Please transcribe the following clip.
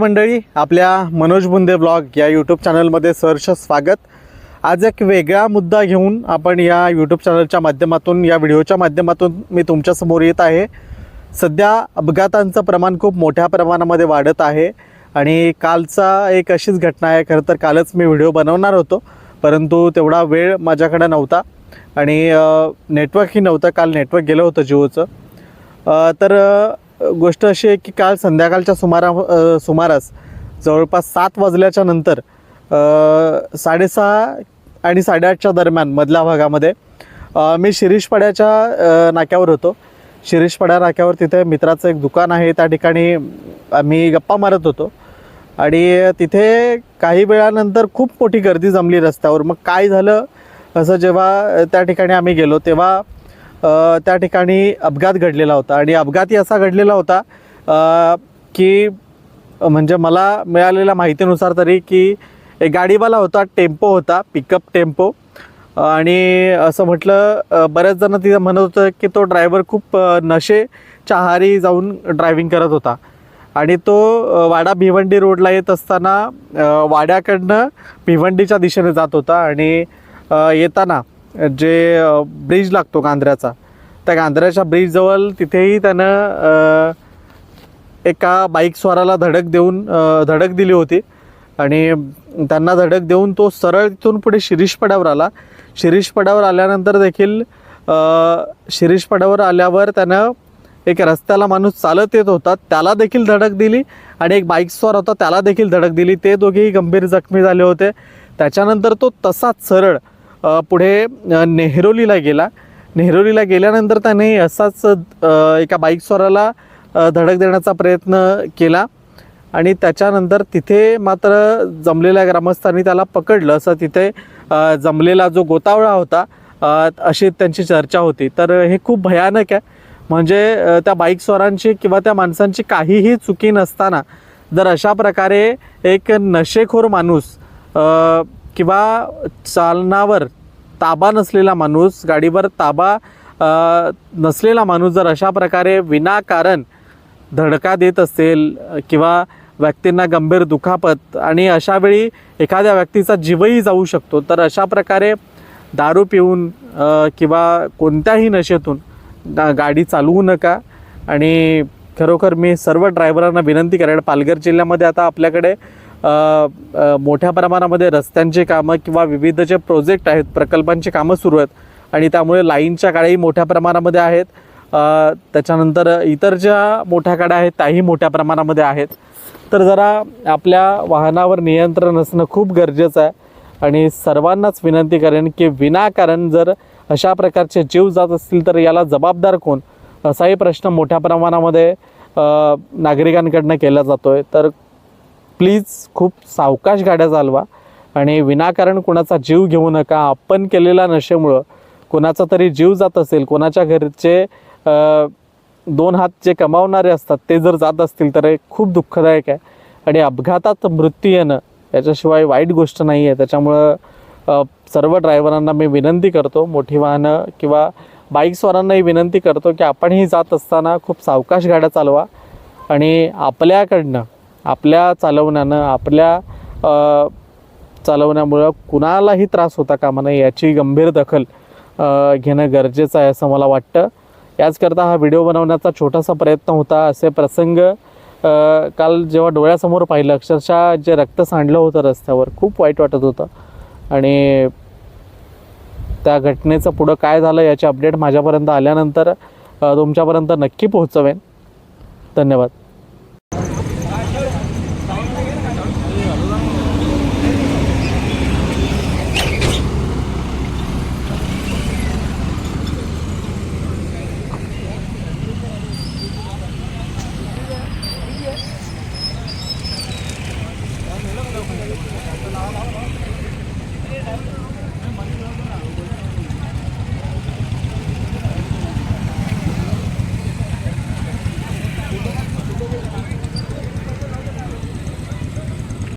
मंडळी आपल्या मनोज बुंदे ब्लॉग या यूट्यूब चॅनलमध्ये सहर्ष स्वागत. आज एक वेगळा मुद्दा घेऊन आपण या यूट्यूब चॅनलच्या माध्यमातून या व्हिडिओच्या माध्यमातून मी तुमच्यासमोर येत आहे. सध्या अपघातांचं प्रमाण खूप मोठ्या प्रमाणामध्ये वाढत आहे आणि कालचा एक अशीच घटना आहे. खरं तर कालच मी व्हिडिओ बनवणार होतो परंतु तेवढा वेळ माझ्याकडे नव्हता आणि नेटवर्कही नव्हतं. काल नेटवर्क गेलं होतं जिओचं. तर गोष्ट अशी आहे की काल संध्याकाळच्या सुमारा सुमारास जवळपास सात वाजल्याच्या नंतर साडेसहा आणि साडेआठच्या दरम्यान मधल्या भागामध्ये मी शिरीषपाड्याच्या नाक्यावर होतो. शिरीषपाड्या नाक्यावर तिथे मित्राचं एक दुकान आहे. त्या ठिकाणी आम्ही गप्पा मारत होतो. आणि तिथे काही वेळानंतर खूप मोठी गर्दी जमली रस्त्यावर. मग काय झालं? असं जेव्हा त्या ठिकाणी आम्ही गेलो तेव्हा त्या ठिकाणी अपघात घडलेला होता. आणि अपघातही असा घडलेला होता की म्हणजे मला मिळालेल्या माहितीनुसार तरी की एक गाडीवाला होता टेम्पो होता पिकअप टेम्पो. आणि असं म्हटलं बऱ्याच जण तिथं म्हणत होतं की तो ड्रायव्हर खूप नशेच्या आहारी जाऊन ड्रायव्हिंग करत होता. आणि तो वाडा भिवंडी रोडला येत असताना वाड्याकडनं भिवंडीच्या दिशेने जात होता. आणि येताना जे ब्रिज लागतो गांधऱ्याचा त्या गांधऱ्याच्या ब्रिजजवळ तिथेही त्यानं एका बाईक स्वाराला धडक देऊन धडक दिली होती. आणि त्यांना धडक देऊन तो सरळ तिथून पुढे शिरीषपड्यावर आला. शिरीषपड्यावर आल्यानंतर देखील अ, शिरीषपड्यावर आल्यावर त्यानं एक रस्त्याला माणूस चालत येत होता. त्याला देखील धडक दिली आणि एक बाईकस्वार होता त्याला देखील धडक दिली. ते दोघेही गंभीर जखमी झाले होते. त्याच्यानंतर तो तसाच सरळ पुढे नेहरोलीला गेला. नेहरोलीला गेल्यानंतर त्याने असाच एका बाईकस्वाराला धडक देण्याचा प्रयत्न केला. आणि त्याच्यानंतर तिथे मात्र जमलेल्या ग्रामस्थांनी त्याला पकडलं. असं तिथे जमलेला जो गोतावळा होता अशी त्यांची चर्चा होती. तर हे खूप भयानक आहे. म्हणजे त्या बाईकस्वारांची किंवा त्या माणसांची काहीही चुकी नसताना जर अशा प्रकारे एक नशेखोर माणूस किंवा चालनावर ताबा नसलेला माणूस गाडीवर ताबा नसलेला माणूस जर अशा प्रकारे विनाकारण धडका देत असेल किंवा व्यक्तींना गंभीर दुखापत आणि अशावेळी एखाद्या व्यक्तीचा जीवही जाऊ शकतो तर अशा प्रकारे दारू पिऊन किंवा कोणत्याही नशेतून गा- गाडी चालवू नका. आणि खरोखर मी सर्व ड्रायव्हरांना विनंती करेन पालघर जिल्ह्यामध्ये आता आपल्याकडे मोठ्या प्रमाणामध्ये रस्त्यांची कामं किंवा विविध जे प्रोजेक्ट आहेत प्रकल्पांची कामं सुरू आहेत. आणि त्यामुळे लाईनच्या गाड्याही मोठ्या प्रमाणामध्ये आहेत. त्याच्यानंतर इतर ज्या मोठ्या गाड्या आहेत त्याही मोठ्या प्रमाणामध्ये आहेत. तर जरा आपल्या वाहनावर नियंत्रण असणं खूप गरजेचं आहे. आणि सर्वांनाच विनंती करेन की विनाकारण जर अशा प्रकारचे जीव जात असतील तर याला जबाबदार कोण? असाही प्रश्न मोठ्या प्रमाणामध्ये नागरिकांकडनं केला जातो आहे तर प्लीज खूप सावकाश गाड्या चालवा आणि विनाकारण कोणाचा जीव घेऊ नका. आपण केलेल्या नशेमुळं कोणाचा तरी जीव जात असेल कोणाच्या घरचे दोन हात जे कमावणारे असतात ते जर जात असतील तर हे खूप दुःखदायक आहे. आणि अपघातात मृत्यू येणं याच्याशिवाय वाईट गोष्ट नाही आहे. त्याच्यामुळं सर्व ड्रायव्हरांना मी विनंती करतो मोठी वाहनं किंवा बाईकस्वारांनाही विनंती करतो की आपणही जात असताना खूप सावकाश गाड्या चालवा आणि आपल्याकडनं आपल्या चालवण्यानं आपल्या चालवण्यामुळं कुणालाही त्रास होता कामा नये याची गंभीर दखल घेणं गरजेचं आहे असं मला वाटतं. याचकरता हा व्हिडिओ बनवण्याचा छोटासा प्रयत्न होता. असे प्रसंग काल जेव्हा डोळ्यासमोर पाहिलं अक्षरशः जे रक्त सांडलं होतं रस्त्यावर खूप वाईट वाटत होतं. आणि त्या घटनेचं पुढं काय झालं याची अपडेट माझ्यापर्यंत आल्यानंतर तुमच्यापर्यंत नक्की पोहोचवेन. धन्यवाद.